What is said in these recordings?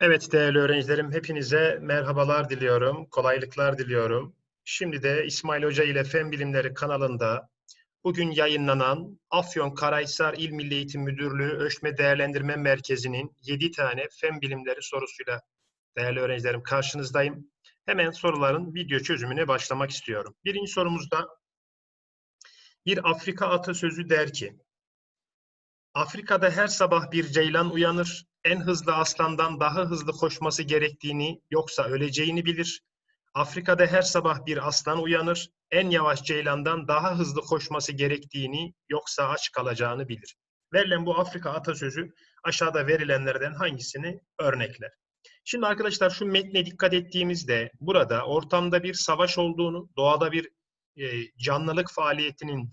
Evet değerli öğrencilerim, hepinize merhabalar diliyorum, kolaylıklar diliyorum. Şimdi de İsmail Hoca ile Fen Bilimleri kanalında bugün yayınlanan Afyonkarahisar İl Milli Eğitim Müdürlüğü Ölçme Değerlendirme Merkezi'nin 7 tane fen bilimleri sorusuyla değerli öğrencilerim karşınızdayım. Hemen soruların video çözümüne başlamak istiyorum. Birinci sorumuzda bir Afrika atasözü der ki, Afrika'da her sabah bir ceylan uyanır, en hızlı aslandan daha hızlı koşması gerektiğini yoksa öleceğini bilir. Afrika'da her sabah bir aslan uyanır, en yavaş ceylandan daha hızlı koşması gerektiğini yoksa aç kalacağını bilir. Verilen bu Afrika atasözü aşağıda verilenlerden hangisini örnekler? Şimdi arkadaşlar şu metne dikkat ettiğimizde burada ortamda bir savaş olduğunu, doğada bir e, canlılık faaliyetinin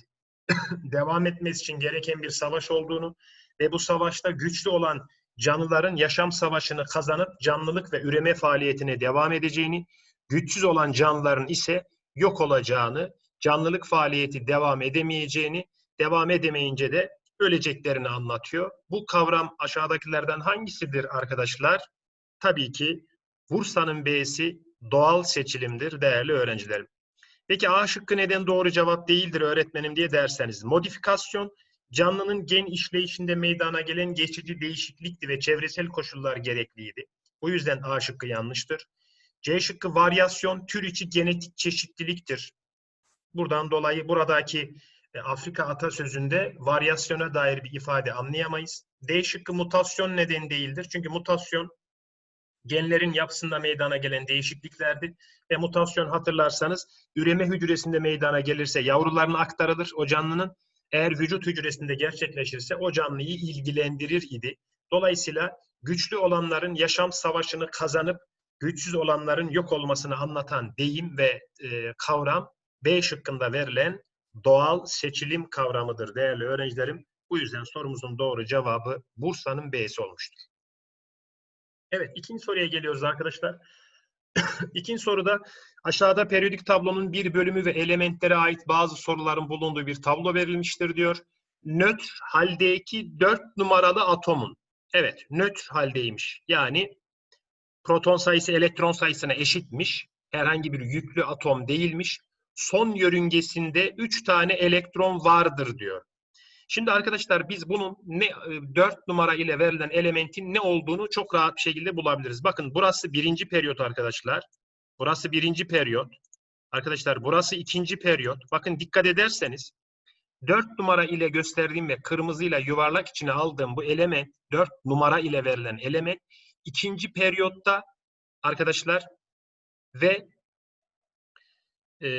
devam etmesi için gereken bir savaş olduğunu ve bu savaşta güçlü olan canlıların yaşam savaşını kazanıp canlılık ve üreme faaliyetine devam edeceğini, güçsüz olan canlıların ise yok olacağını, canlılık faaliyeti devam edemeyeceğini, devam edemeyince de öleceklerini anlatıyor. Bu kavram aşağıdakilerden hangisidir arkadaşlar? Tabii ki Bursa'nın B'si doğal seçilimdir değerli öğrencilerim. Peki A şıkkı neden doğru cevap değildir öğretmenim diye derseniz. Modifikasyon canlının gen işleyişinde meydana gelen geçici değişiklikti ve çevresel koşullar gerekliydi. Bu yüzden A şıkkı yanlıştır. C şıkkı varyasyon tür içi genetik çeşitliliktir. Buradan dolayı buradaki e, Afrika atasözünde varyasyona dair bir ifade anlayamayız. D şıkkı mutasyon neden değildir. Çünkü mutasyon genlerin yapısında meydana gelen değişikliklerdi. Ve mutasyon hatırlarsanız üreme hücresinde meydana gelirse yavrularına aktarılır o canlının. Eğer vücut hücresinde gerçekleşirse o canlıyı ilgilendirir idi. Dolayısıyla güçlü olanların yaşam savaşını kazanıp güçsüz olanların yok olmasını anlatan deyim ve e, kavram B şıkkında verilen doğal seçilim kavramıdır değerli öğrencilerim. Bu yüzden sorumuzun doğru cevabı Bursa'nın B'si olmuştur. Evet, ikinci soruya geliyoruz arkadaşlar. İkinci soruda aşağıda periyodik tablonun bir bölümü ve elementlere ait bazı soruların bulunduğu bir tablo verilmiştir diyor. Nötr haldeki 4 numaralı atomun, evet nötr haldeymiş. Yani proton sayısı elektron sayısına eşitmiş. Herhangi bir yüklü atom değilmiş. Son yörüngesinde 3 tane elektron vardır diyor. Şimdi arkadaşlar biz bunun ne 4 e, numara ile verilen elementin ne olduğunu çok rahat bir şekilde bulabiliriz. Bakın burası birinci periyot arkadaşlar. Burası birinci periyot. Arkadaşlar burası ikinci periyot. Bakın dikkat ederseniz 4 numara ile gösterdiğim ve kırmızıyla yuvarlak içine aldığım bu element 4 numara ile verilen element ikinci periyotta arkadaşlar ve e,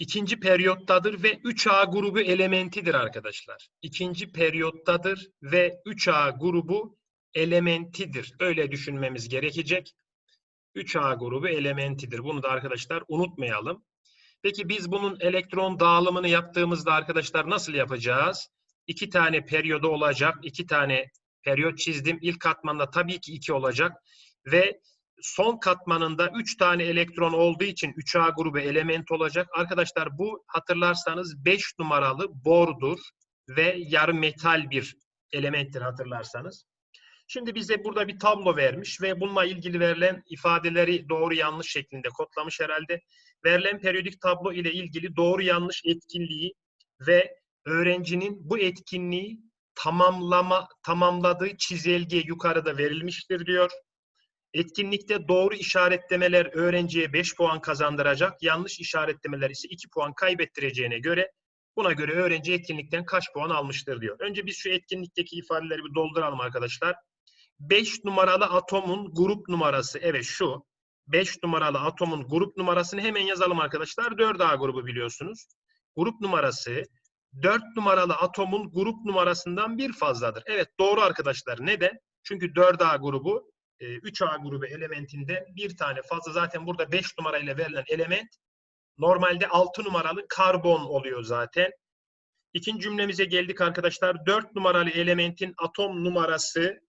ikinci periyottadır ve 3A grubu elementidir arkadaşlar. İkinci periyottadır ve 3A grubu elementidir. Öyle düşünmemiz gerekecek. 3A grubu elementidir. Bunu da arkadaşlar unutmayalım. Peki biz bunun elektron dağılımını yaptığımızda arkadaşlar nasıl yapacağız? İki tane periyodu olacak. iki tane periyot çizdim. İlk katmanda tabii ki iki olacak. Ve son katmanında 3 tane elektron olduğu için 3A grubu element olacak. Arkadaşlar bu hatırlarsanız 5 numaralı bordur ve yarı metal bir elementtir hatırlarsanız. Şimdi bize burada bir tablo vermiş ve bununla ilgili verilen ifadeleri doğru yanlış şeklinde kodlamış herhalde. Verilen periyodik tablo ile ilgili doğru yanlış etkinliği ve öğrencinin bu etkinliği tamamlama tamamladığı çizelge yukarıda verilmiştir diyor. Etkinlikte doğru işaretlemeler öğrenciye 5 puan kazandıracak, yanlış işaretlemeler ise 2 puan kaybettireceğine göre buna göre öğrenci etkinlikten kaç puan almıştır diyor. Önce biz şu etkinlikteki ifadeleri bir dolduralım arkadaşlar. 5 numaralı atomun grup numarası, evet şu. 5 numaralı atomun grup numarasını hemen yazalım arkadaşlar. 4A grubu biliyorsunuz. Grup numarası 4 numaralı atomun grup numarasından bir fazladır. Evet doğru arkadaşlar. Neden? Çünkü 4A grubu 3A e, grubu elementinde bir tane fazla zaten burada 5 numarayla verilen element normalde 6 numaralı karbon oluyor zaten. İkinci cümlemize geldik arkadaşlar. 4 numaralı elementin atom numarası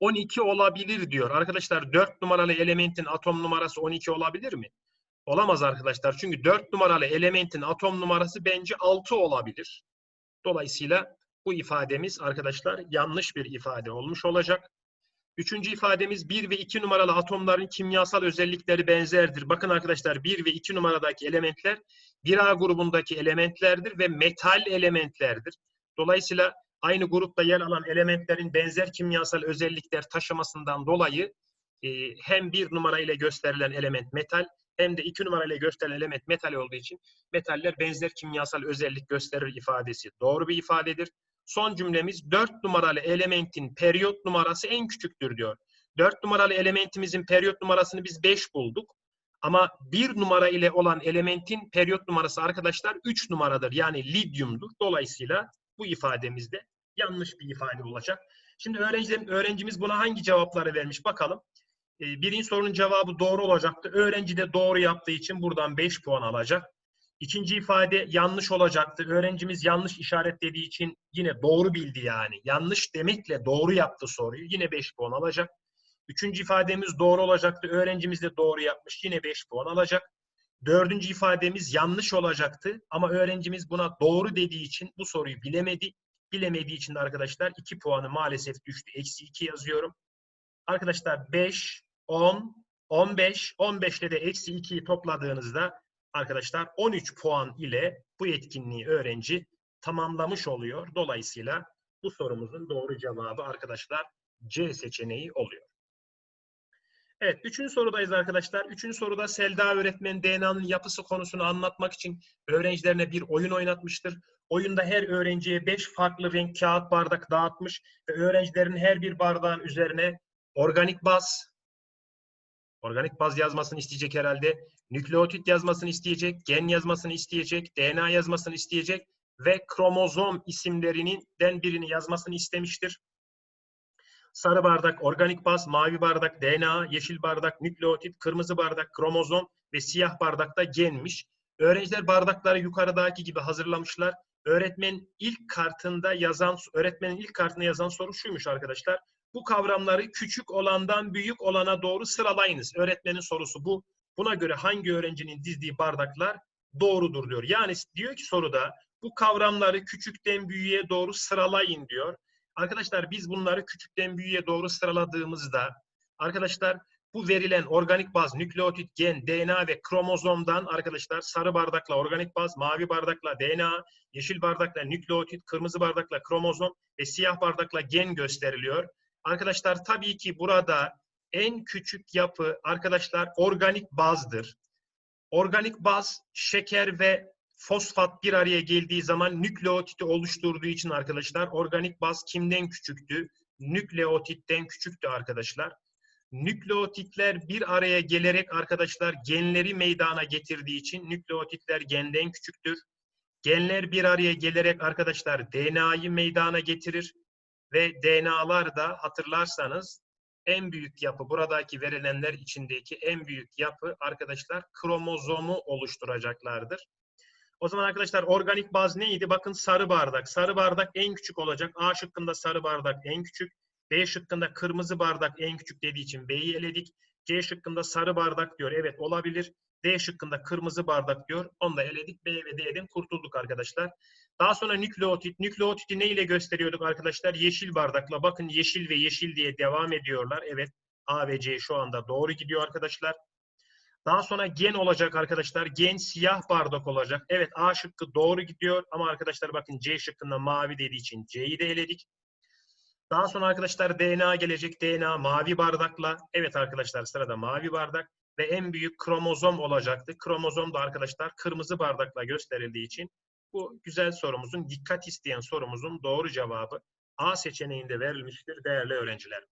12 olabilir diyor. Arkadaşlar 4 numaralı elementin atom numarası 12 olabilir mi? Olamaz arkadaşlar. Çünkü 4 numaralı elementin atom numarası bence 6 olabilir. Dolayısıyla bu ifademiz arkadaşlar yanlış bir ifade olmuş olacak. Üçüncü ifademiz 1 ve 2 numaralı atomların kimyasal özellikleri benzerdir. Bakın arkadaşlar 1 ve 2 numaradaki elementler 1A grubundaki elementlerdir ve metal elementlerdir. Dolayısıyla aynı grupta yer alan elementlerin benzer kimyasal özellikler taşımasından dolayı e, hem bir numara ile gösterilen element metal hem de iki numara ile gösterilen element metal olduğu için metaller benzer kimyasal özellik gösterir ifadesi doğru bir ifadedir. Son cümlemiz 4 numaralı elementin periyot numarası en küçüktür diyor. 4 numaralı elementimizin periyot numarasını biz 5 bulduk. Ama 1 numara ile olan elementin periyot numarası arkadaşlar 3 numaradır. Yani lityumdur. Dolayısıyla bu ifademizde yanlış bir ifade olacak. Şimdi öğrencilerim, öğrencimiz buna hangi cevapları vermiş bakalım. Ee, birinci sorunun cevabı doğru olacaktı. Öğrenci de doğru yaptığı için buradan 5 puan alacak. İkinci ifade yanlış olacaktı. Öğrencimiz yanlış işaretlediği için yine doğru bildi yani. Yanlış demekle doğru yaptı soruyu. Yine 5 puan alacak. Üçüncü ifademiz doğru olacaktı. Öğrencimiz de doğru yapmış. Yine 5 puan alacak. Dördüncü ifademiz yanlış olacaktı. Ama öğrencimiz buna doğru dediği için bu soruyu bilemedi. Bilemediği için arkadaşlar 2 puanı maalesef düştü. Eksi 2 yazıyorum. Arkadaşlar 5, 10, 15, 15 ile de eksi 2'yi topladığınızda arkadaşlar 13 puan ile bu etkinliği öğrenci tamamlamış oluyor. Dolayısıyla bu sorumuzun doğru cevabı arkadaşlar C seçeneği oluyor. Evet, üçüncü sorudayız arkadaşlar. Üçüncü soruda Selda öğretmen DNA'nın yapısı konusunu anlatmak için öğrencilerine bir oyun oynatmıştır. Oyunda her öğrenciye beş farklı renk kağıt bardak dağıtmış ve öğrencilerin her bir bardağın üzerine organik baz, organik baz yazmasını isteyecek herhalde, nükleotit yazmasını isteyecek, gen yazmasını isteyecek, DNA yazmasını isteyecek ve kromozom isimlerinden birini yazmasını istemiştir. Sarı bardak organik baz, mavi bardak DNA, yeşil bardak nükleotit, kırmızı bardak kromozom ve siyah bardak da genmiş. Öğrenciler bardakları yukarıdaki gibi hazırlamışlar. Öğretmen ilk kartında yazan, öğretmenin ilk kartında yazan soru şuymuş arkadaşlar. Bu kavramları küçük olandan büyük olana doğru sıralayınız. Öğretmenin sorusu bu. Buna göre hangi öğrencinin dizdiği bardaklar doğrudur diyor. Yani diyor ki soruda bu kavramları küçükten büyüğe doğru sıralayın diyor. Arkadaşlar biz bunları küçükten büyüğe doğru sıraladığımızda arkadaşlar bu verilen organik baz, nükleotit, gen, DNA ve kromozomdan arkadaşlar sarı bardakla organik baz, mavi bardakla DNA, yeşil bardakla nükleotit, kırmızı bardakla kromozom ve siyah bardakla gen gösteriliyor. Arkadaşlar tabii ki burada en küçük yapı arkadaşlar organik bazdır. Organik baz şeker ve fosfat bir araya geldiği zaman nükleotiti oluşturduğu için arkadaşlar organik baz kimden küçüktü? Nükleotitten küçüktü arkadaşlar. Nükleotitler bir araya gelerek arkadaşlar genleri meydana getirdiği için nükleotitler genden küçüktür. Genler bir araya gelerek arkadaşlar DNA'yı meydana getirir ve DNA'lar da hatırlarsanız en büyük yapı buradaki verilenler içindeki en büyük yapı arkadaşlar kromozomu oluşturacaklardır. O zaman arkadaşlar organik baz neydi? Bakın sarı bardak. Sarı bardak en küçük olacak. A şıkkında sarı bardak en küçük. B şıkkında kırmızı bardak en küçük dediği için B'yi eledik. C şıkkında sarı bardak diyor. Evet olabilir. D şıkkında kırmızı bardak diyor. Onu da eledik. B ve D'den kurtulduk arkadaşlar. Daha sonra nükleotit. Nükleotiti ne ile gösteriyorduk arkadaşlar? Yeşil bardakla. Bakın yeşil ve yeşil diye devam ediyorlar. Evet A ve C şu anda doğru gidiyor arkadaşlar. Daha sonra gen olacak arkadaşlar. Gen siyah bardak olacak. Evet A şıkkı doğru gidiyor ama arkadaşlar bakın C şıkkında mavi dediği için C'yi de eledik. Daha sonra arkadaşlar DNA gelecek. DNA mavi bardakla. Evet arkadaşlar sırada mavi bardak ve en büyük kromozom olacaktı. Kromozom da arkadaşlar kırmızı bardakla gösterildiği için bu güzel sorumuzun, dikkat isteyen sorumuzun doğru cevabı A seçeneğinde verilmiştir değerli öğrenciler.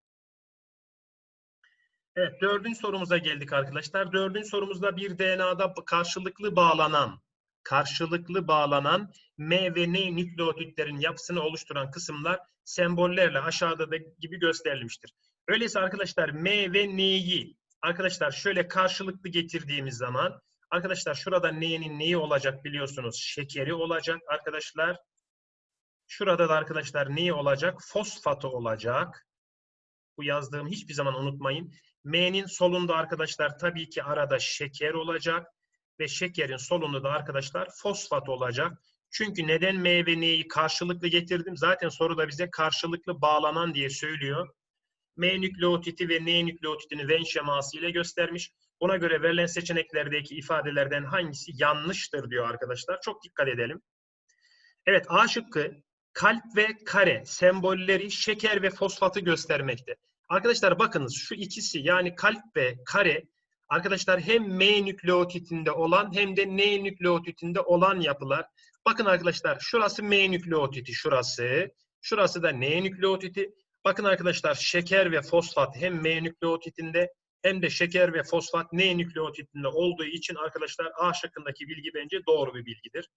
Evet, dördüncü sorumuza geldik arkadaşlar. Dördüncü sorumuzda bir DNA'da karşılıklı bağlanan, karşılıklı bağlanan M ve N nükleotitlerin yapısını oluşturan kısımlar sembollerle aşağıda da gibi gösterilmiştir. Öyleyse arkadaşlar M ve N'yi arkadaşlar şöyle karşılıklı getirdiğimiz zaman arkadaşlar şurada N'nin neyi olacak biliyorsunuz? Şekeri olacak arkadaşlar. Şurada da arkadaşlar neyi olacak? Fosfatı olacak. Bu yazdığım hiçbir zaman unutmayın. M'nin solunda arkadaşlar tabii ki arada şeker olacak ve şekerin solunda da arkadaşlar fosfat olacak. Çünkü neden M ve N'yi karşılıklı getirdim? Zaten soruda bize karşılıklı bağlanan diye söylüyor. M nükleotidi ve N nükleotidini Venn şeması ile göstermiş. Buna göre verilen seçeneklerdeki ifadelerden hangisi yanlıştır diyor arkadaşlar. Çok dikkat edelim. Evet A şıkkı kalp ve kare sembolleri şeker ve fosfatı göstermekte. Arkadaşlar bakınız şu ikisi yani kalp ve kare arkadaşlar hem M nükleotidinde olan hem de N nükleotidinde olan yapılar. Bakın arkadaşlar şurası M nükleotidi şurası. Şurası da N nükleotidi. Bakın arkadaşlar şeker ve fosfat hem M nükleotidinde hem de şeker ve fosfat N nükleotidinde olduğu için arkadaşlar A şıkkındaki bilgi bence doğru bir bilgidir.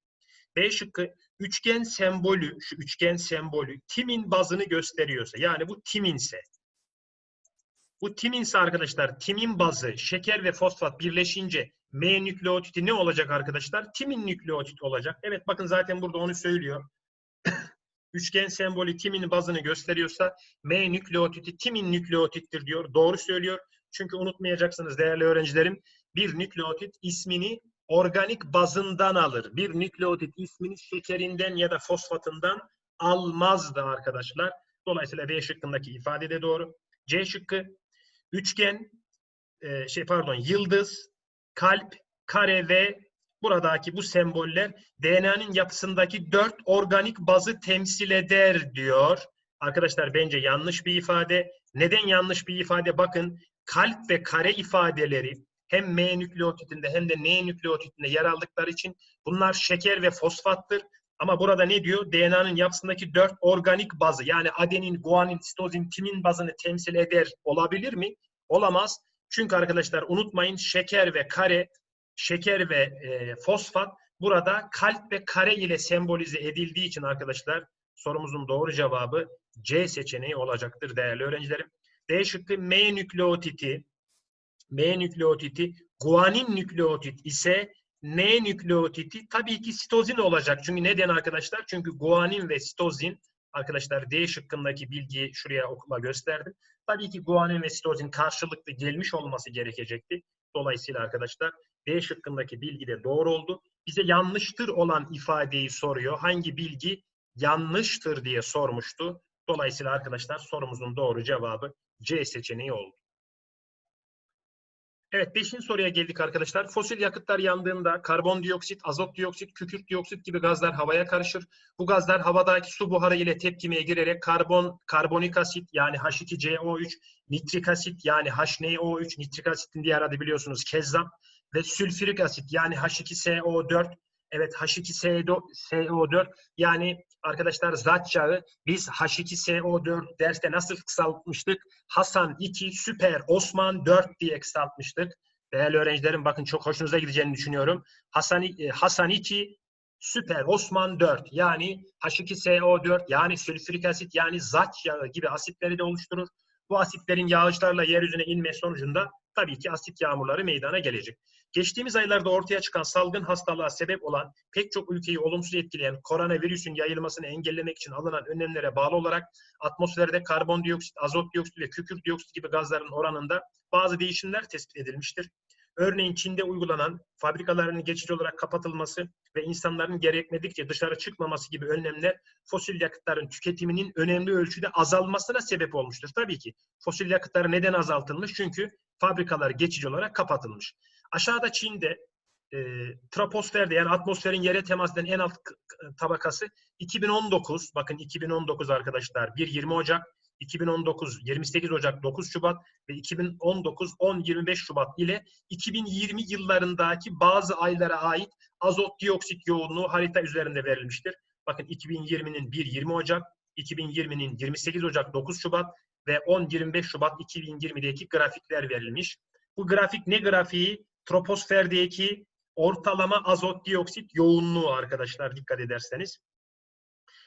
B şıkkı üçgen sembolü, şu üçgen sembolü timin bazını gösteriyorsa yani bu timinse bu timinse arkadaşlar timin bazı şeker ve fosfat birleşince M nükleotidi ne olacak arkadaşlar? Timin nükleotit olacak. Evet bakın zaten burada onu söylüyor. Üçgen sembolü timin bazını gösteriyorsa M nükleotidi timin nükleotittir diyor. Doğru söylüyor. Çünkü unutmayacaksınız değerli öğrencilerim. Bir nükleotit ismini organik bazından alır. Bir nükleotit ismini şekerinden ya da fosfatından almazdı arkadaşlar. Dolayısıyla B şıkkındaki ifade de doğru. C şıkkı üçgen e, şey pardon yıldız, kalp, kare ve buradaki bu semboller DNA'nın yapısındaki dört organik bazı temsil eder diyor. Arkadaşlar bence yanlış bir ifade. Neden yanlış bir ifade? Bakın kalp ve kare ifadeleri hem M nükleotidinde hem de N nükleotidinde yer aldıkları için bunlar şeker ve fosfattır. Ama burada ne diyor? DNA'nın yapısındaki dört organik bazı yani adenin, guanin, sitozin, timin bazını temsil eder olabilir mi? Olamaz. Çünkü arkadaşlar unutmayın şeker ve kare, şeker ve e, fosfat burada kalp ve kare ile sembolize edildiği için arkadaşlar sorumuzun doğru cevabı C seçeneği olacaktır değerli öğrencilerim. D şıkkı M nükleotidi, M nükleotidi, guanin nükleotit ise N nükleotidi tabii ki sitozin olacak. Çünkü neden arkadaşlar? Çünkü guanin ve sitozin arkadaşlar D şıkkındaki bilgiyi şuraya okula gösterdim. Tabii ki guanin ve sitozin karşılıklı gelmiş olması gerekecekti. Dolayısıyla arkadaşlar D şıkkındaki bilgi de doğru oldu. Bize yanlıştır olan ifadeyi soruyor. Hangi bilgi yanlıştır diye sormuştu. Dolayısıyla arkadaşlar sorumuzun doğru cevabı C seçeneği oldu. Evet, beşinci soruya geldik arkadaşlar. Fosil yakıtlar yandığında karbondioksit, azot dioksit, kükürt dioksit gibi gazlar havaya karışır. Bu gazlar havadaki su buharı ile tepkimeye girerek karbon, karbonik asit yani H2CO3, nitrik asit yani HNO3, nitrik asitin diğer adı biliyorsunuz kezzap ve sülfürik asit yani H2SO4 Evet H2SO4 yani arkadaşlar zat yağı biz H2SO4 derste nasıl kısaltmıştık? Hasan 2 süper Osman 4 diye kısaltmıştık. Değerli öğrencilerim bakın çok hoşunuza gideceğini düşünüyorum. Hasan, Hasan 2 süper Osman 4 yani H2SO4 yani sülfürik asit yani zat yağı gibi asitleri de oluşturur. Bu asitlerin yağışlarla yeryüzüne inme sonucunda tabii ki asit yağmurları meydana gelecek. Geçtiğimiz aylarda ortaya çıkan salgın hastalığa sebep olan pek çok ülkeyi olumsuz etkileyen koronavirüsün yayılmasını engellemek için alınan önlemlere bağlı olarak atmosferde karbondioksit, azot dioksit ve kükürt dioksit gibi gazların oranında bazı değişimler tespit edilmiştir. Örneğin Çin'de uygulanan fabrikaların geçici olarak kapatılması ve insanların gerekmedikçe dışarı çıkmaması gibi önlemler fosil yakıtların tüketiminin önemli ölçüde azalmasına sebep olmuştur. Tabii ki fosil yakıtları neden azaltılmış? Çünkü fabrikalar geçici olarak kapatılmış. Aşağıda Çin'de e, troposferde yani atmosferin yere temas eden en alt tabakası 2019 bakın 2019 arkadaşlar 1-20 Ocak 2019 28 Ocak 9 Şubat ve 2019 10-25 Şubat ile 2020 yıllarındaki bazı aylara ait azot dioksit yoğunluğu harita üzerinde verilmiştir. Bakın 2020'nin 1-20 Ocak, 2020'nin 28 Ocak 9 Şubat ve 10-25 Şubat 2020'deki grafikler verilmiş. Bu grafik ne grafiği? Troposferdeki ortalama azot dioksit yoğunluğu arkadaşlar dikkat ederseniz.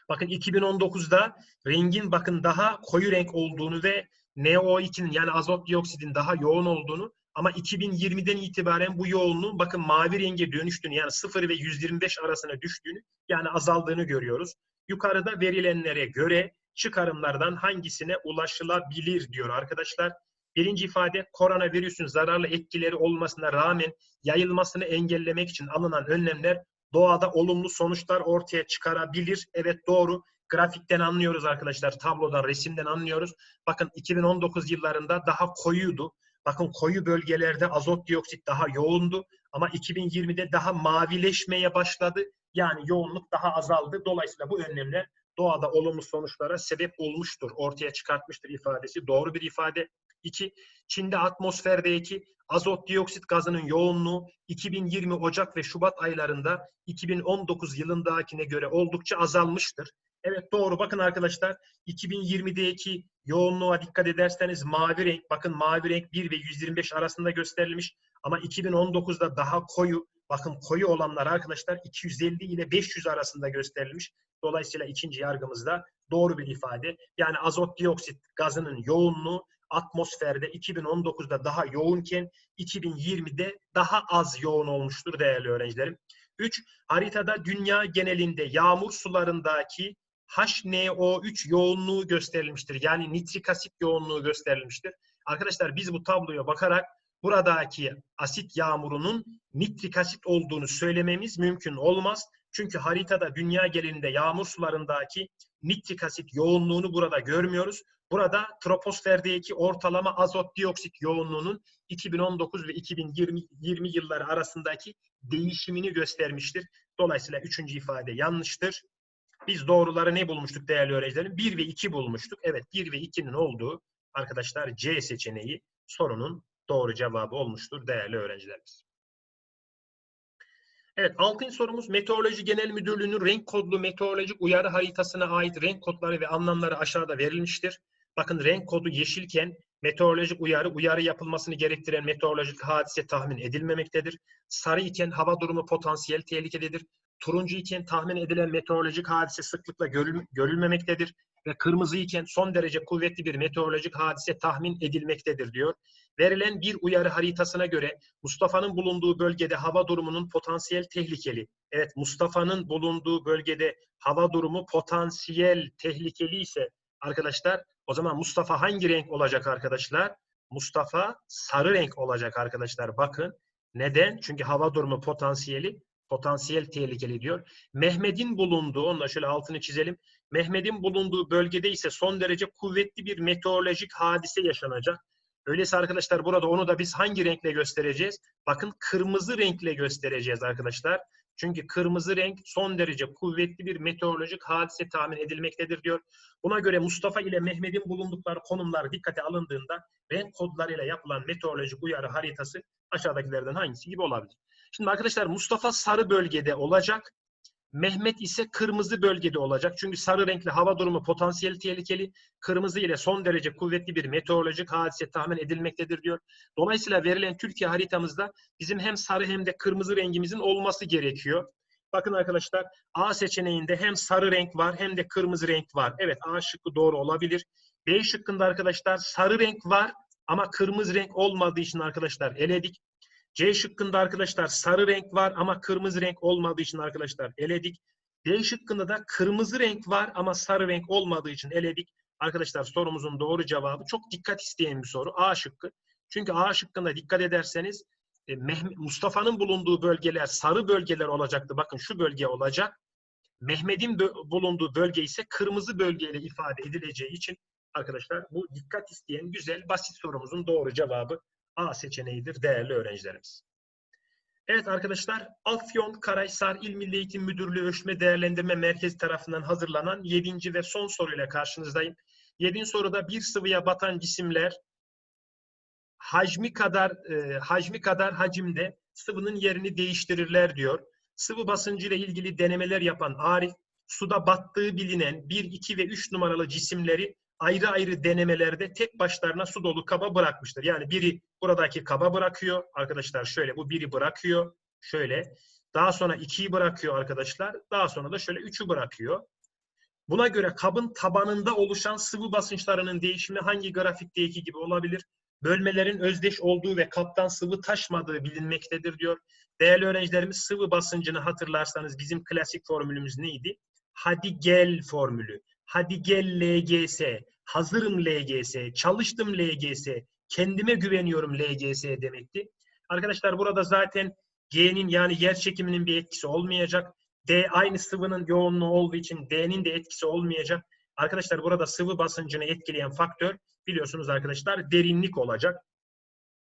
Bakın 2019'da rengin bakın daha koyu renk olduğunu ve NO2'nin yani azot dioksidin daha yoğun olduğunu ama 2020'den itibaren bu yoğunluğun bakın mavi renge dönüştüğünü yani 0 ve 125 arasına düştüğünü yani azaldığını görüyoruz. Yukarıda verilenlere göre çıkarımlardan hangisine ulaşılabilir diyor arkadaşlar. Birinci ifade koronavirüsün zararlı etkileri olmasına rağmen yayılmasını engellemek için alınan önlemler doğada olumlu sonuçlar ortaya çıkarabilir. Evet doğru. Grafikten anlıyoruz arkadaşlar. Tablodan, resimden anlıyoruz. Bakın 2019 yıllarında daha koyuydu. Bakın koyu bölgelerde azot dioksit daha yoğundu. Ama 2020'de daha mavileşmeye başladı. Yani yoğunluk daha azaldı. Dolayısıyla bu önlemler doğada olumlu sonuçlara sebep olmuştur. Ortaya çıkartmıştır ifadesi. Doğru bir ifade. İki, Çin'de atmosferdeki azot dioksit gazının yoğunluğu 2020 Ocak ve Şubat aylarında 2019 yılındakine göre oldukça azalmıştır. Evet doğru. Bakın arkadaşlar 2020'deki yoğunluğa dikkat ederseniz mavi renk, bakın mavi renk 1 ve 125 arasında gösterilmiş. Ama 2019'da daha koyu, bakın koyu olanlar arkadaşlar 250 ile 500 arasında gösterilmiş. Dolayısıyla ikinci yargımızda doğru bir ifade. Yani azot dioksit gazının yoğunluğu atmosferde 2019'da daha yoğunken 2020'de daha az yoğun olmuştur değerli öğrencilerim. 3. Haritada dünya genelinde yağmur sularındaki HNO3 yoğunluğu gösterilmiştir. Yani nitrik asit yoğunluğu gösterilmiştir. Arkadaşlar biz bu tabloya bakarak buradaki asit yağmurunun nitrik asit olduğunu söylememiz mümkün olmaz. Çünkü haritada dünya genelinde yağmur sularındaki nitrik asit yoğunluğunu burada görmüyoruz. Burada troposferdeki ortalama azot dioksit yoğunluğunun 2019 ve 2020 20 yılları arasındaki değişimini göstermiştir. Dolayısıyla üçüncü ifade yanlıştır. Biz doğruları ne bulmuştuk değerli öğrencilerim? 1 ve 2 bulmuştuk. Evet 1 ve 2'nin olduğu arkadaşlar C seçeneği sorunun doğru cevabı olmuştur değerli öğrencilerimiz. Evet, altıncı sorumuz Meteoroloji Genel Müdürlüğü'nün renk kodlu meteorolojik uyarı haritasına ait renk kodları ve anlamları aşağıda verilmiştir. Bakın renk kodu yeşilken meteorolojik uyarı, uyarı yapılmasını gerektiren meteorolojik hadise tahmin edilmemektedir. Sarı iken hava durumu potansiyel tehlikededir. Turuncu iken tahmin edilen meteorolojik hadise sıklıkla görül, görülmemektedir. Ve kırmızı iken son derece kuvvetli bir meteorolojik hadise tahmin edilmektedir diyor. Verilen bir uyarı haritasına göre Mustafa'nın bulunduğu bölgede hava durumunun potansiyel tehlikeli. Evet Mustafa'nın bulunduğu bölgede hava durumu potansiyel tehlikeli ise arkadaşlar o zaman Mustafa hangi renk olacak arkadaşlar? Mustafa sarı renk olacak arkadaşlar. Bakın. Neden? Çünkü hava durumu potansiyeli potansiyel tehlikeli diyor. Mehmet'in bulunduğu, onunla şöyle altını çizelim. Mehmet'in bulunduğu bölgede ise son derece kuvvetli bir meteorolojik hadise yaşanacak. Öyleyse arkadaşlar burada onu da biz hangi renkle göstereceğiz? Bakın kırmızı renkle göstereceğiz arkadaşlar. Çünkü kırmızı renk son derece kuvvetli bir meteorolojik hadise tahmin edilmektedir diyor. Buna göre Mustafa ile Mehmet'in bulundukları konumlar dikkate alındığında renk kodlarıyla yapılan meteorolojik uyarı haritası aşağıdakilerden hangisi gibi olabilir? Şimdi arkadaşlar Mustafa sarı bölgede olacak. Mehmet ise kırmızı bölgede olacak. Çünkü sarı renkli hava durumu potansiyel tehlikeli. Kırmızı ile son derece kuvvetli bir meteorolojik hadise tahmin edilmektedir diyor. Dolayısıyla verilen Türkiye haritamızda bizim hem sarı hem de kırmızı rengimizin olması gerekiyor. Bakın arkadaşlar A seçeneğinde hem sarı renk var hem de kırmızı renk var. Evet A şıkkı doğru olabilir. B şıkkında arkadaşlar sarı renk var ama kırmızı renk olmadığı için arkadaşlar eledik. C şıkkında arkadaşlar sarı renk var ama kırmızı renk olmadığı için arkadaşlar eledik. D şıkkında da kırmızı renk var ama sarı renk olmadığı için eledik. Arkadaşlar sorumuzun doğru cevabı çok dikkat isteyen bir soru. A şıkkı. Çünkü A şıkkında dikkat ederseniz e, Mustafa'nın bulunduğu bölgeler sarı bölgeler olacaktı. Bakın şu bölge olacak. Mehmet'in bulunduğu bölge ise kırmızı bölgeyle ifade edileceği için arkadaşlar bu dikkat isteyen güzel basit sorumuzun doğru cevabı A seçeneğidir değerli öğrencilerimiz. Evet arkadaşlar, Afyon Karahisar İl Milli Eğitim Müdürlüğü Ölçme Değerlendirme Merkezi tarafından hazırlanan 7. ve son soruyla karşınızdayım. 7. soruda bir sıvıya batan cisimler hacmi kadar e, hacmi kadar hacimde sıvının yerini değiştirirler diyor. Sıvı basıncı ile ilgili denemeler yapan Arif, suda battığı bilinen 1, 2 ve 3 numaralı cisimleri ayrı ayrı denemelerde tek başlarına su dolu kaba bırakmıştır. Yani biri buradaki kaba bırakıyor. Arkadaşlar şöyle bu biri bırakıyor. Şöyle. Daha sonra ikiyi bırakıyor arkadaşlar. Daha sonra da şöyle üçü bırakıyor. Buna göre kabın tabanında oluşan sıvı basınçlarının değişimi hangi grafikteki gibi olabilir? Bölmelerin özdeş olduğu ve kaptan sıvı taşmadığı bilinmektedir diyor. Değerli öğrencilerimiz sıvı basıncını hatırlarsanız bizim klasik formülümüz neydi? Hadi gel formülü. Hadi gel LGS, hazırım LGS, çalıştım LGS, kendime güveniyorum LGS demekti. Arkadaşlar burada zaten G'nin yani yer çekiminin bir etkisi olmayacak. D aynı sıvının yoğunluğu olduğu için D'nin de etkisi olmayacak. Arkadaşlar burada sıvı basıncını etkileyen faktör biliyorsunuz arkadaşlar derinlik olacak.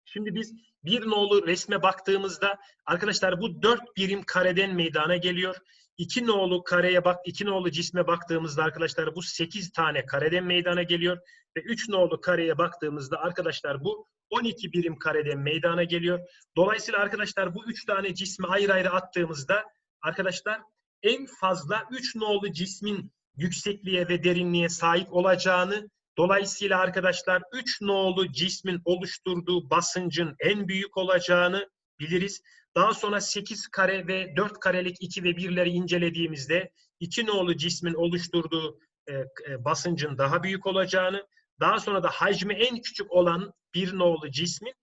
Şimdi biz bir nolu resme baktığımızda arkadaşlar bu dört birim kareden meydana geliyor. İki nolu kareye bak, iki nolu cisme baktığımızda arkadaşlar bu sekiz tane kareden meydana geliyor. Ve üç nolu kareye baktığımızda arkadaşlar bu 12 birim kareden meydana geliyor. Dolayısıyla arkadaşlar bu üç tane cismi ayrı ayrı attığımızda arkadaşlar en fazla 3 nolu cismin yüksekliğe ve derinliğe sahip olacağını, dolayısıyla arkadaşlar 3 nolu cismin oluşturduğu basıncın en büyük olacağını biliriz. Daha sonra 8 kare ve 4 karelik 2 ve 1'leri incelediğimizde 2 nolu cismin oluşturduğu e, e, basıncın daha büyük olacağını, daha sonra da hacmi en küçük olan 1 nolu cismin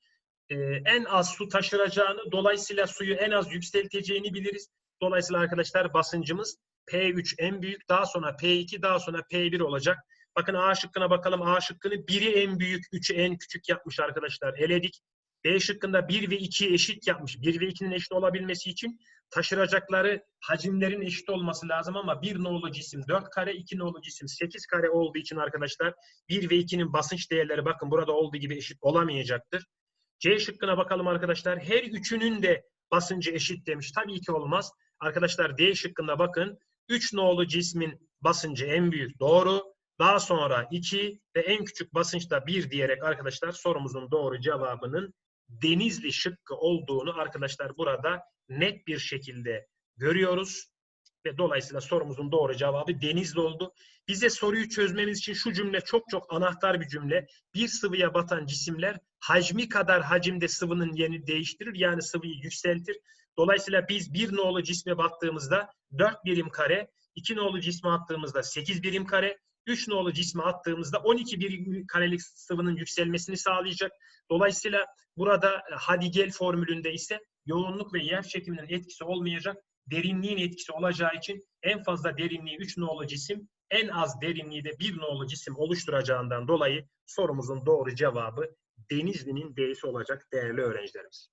e, en az su taşıracağını, dolayısıyla suyu en az yükselteceğini biliriz. Dolayısıyla arkadaşlar basıncımız P3 en büyük, daha sonra P2, daha sonra P1 olacak. Bakın A şıkkına bakalım. A şıkkını 1'i en büyük, 3'ü en küçük yapmış arkadaşlar. Eledik. B şıkkında 1 ve 2 eşit yapmış. 1 ve 2'nin eşit olabilmesi için taşıracakları hacimlerin eşit olması lazım ama 1 nolu cisim 4 kare, 2 nolu cisim 8 kare olduğu için arkadaşlar 1 ve 2'nin basınç değerleri bakın burada olduğu gibi eşit olamayacaktır. C şıkkına bakalım arkadaşlar. Her üçünün de basıncı eşit demiş. Tabii ki olmaz. Arkadaşlar D şıkkında bakın. 3 nolu cismin basıncı en büyük. Doğru. Daha sonra 2 ve en küçük basınç da 1 diyerek arkadaşlar sorumuzun doğru cevabının Denizli şıkkı olduğunu arkadaşlar burada net bir şekilde görüyoruz. Ve dolayısıyla sorumuzun doğru cevabı Denizli oldu. Bize soruyu çözmemiz için şu cümle çok çok anahtar bir cümle. Bir sıvıya batan cisimler hacmi kadar hacimde sıvının yerini değiştirir. Yani sıvıyı yükseltir. Dolayısıyla biz bir nolu cisme battığımızda 4 birim kare, 2 nolu cisme attığımızda 8 birim kare, 3 nolu cisme attığımızda 12 birim karelik sıvının yükselmesini sağlayacak. Dolayısıyla burada hadi gel formülünde ise yoğunluk ve yer çekiminin etkisi olmayacak. Derinliğin etkisi olacağı için en fazla derinliği 3 nolu cisim, en az derinliği de 1 nolu cisim oluşturacağından dolayı sorumuzun doğru cevabı Denizli'nin D'si olacak değerli öğrencilerimiz.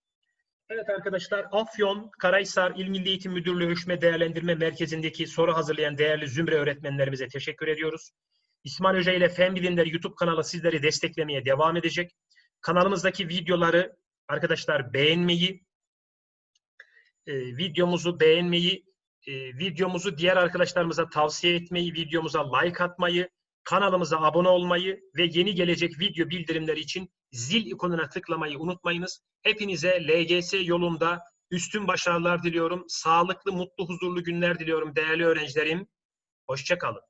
Evet arkadaşlar, Afyon Karahisar İl Milli Eğitim Müdürlüğü Ölçme Değerlendirme Merkezi'ndeki soru hazırlayan değerli zümre öğretmenlerimize teşekkür ediyoruz. İsmail Hoca ile Fen Bilimleri YouTube kanalı sizleri desteklemeye devam edecek. Kanalımızdaki videoları arkadaşlar beğenmeyi, e, videomuzu beğenmeyi, e, videomuzu diğer arkadaşlarımıza tavsiye etmeyi, videomuza like atmayı, kanalımıza abone olmayı ve yeni gelecek video bildirimleri için zil ikonuna tıklamayı unutmayınız. Hepinize LGS yolunda üstün başarılar diliyorum. Sağlıklı, mutlu, huzurlu günler diliyorum değerli öğrencilerim. Hoşçakalın.